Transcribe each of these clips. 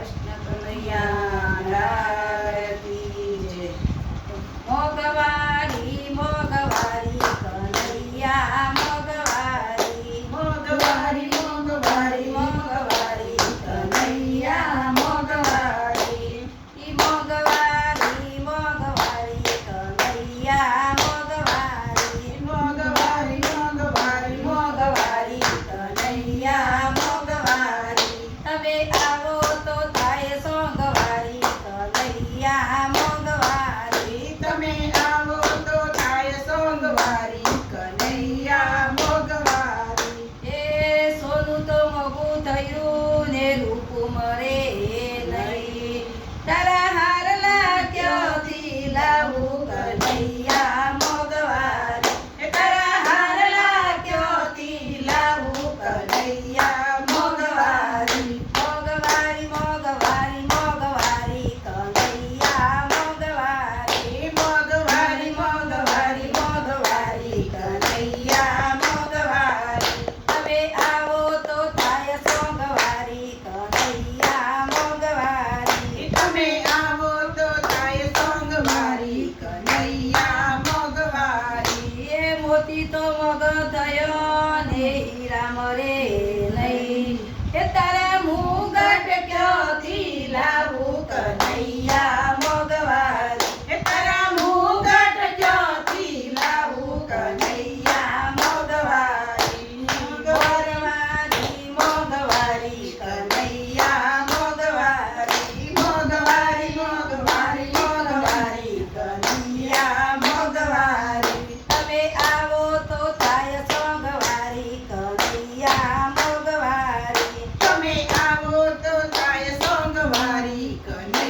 કૃષ્ણ કનૈયા મોતી તો મગ થયો ને હીરા મરે નહીં. એ તારા મુગટ ક્યોથી લાવું કનૈયા?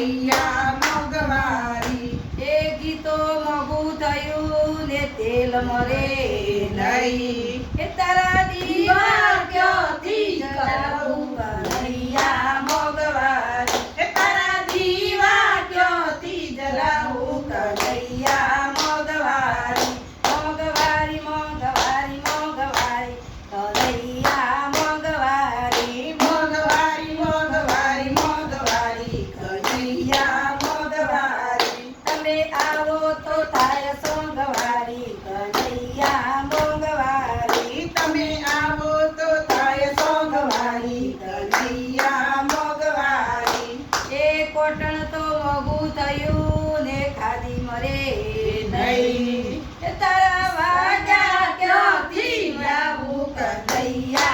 મૈયા મગવારી એ ગીતો મગું થયું ને તેલ મરે નહીં. એ તારા કોટણ તો મગુ થયું ને ખાધી મરે નહીં તારા વાગ્યા ક્યાંથી લાવું કનૈયા?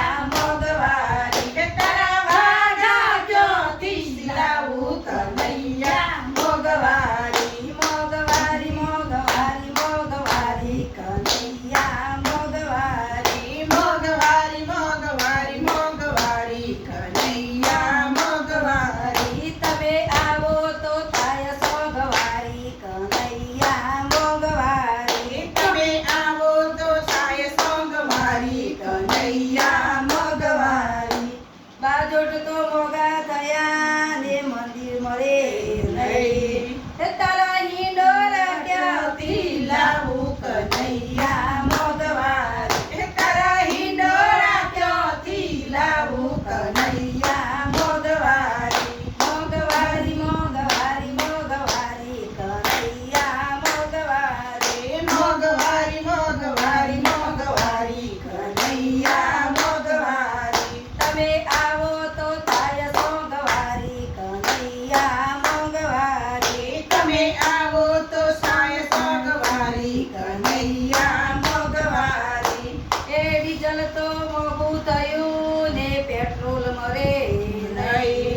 ડીઝલ તો મોંઘું થયું ને પેટ્રોલ મરે નહીં.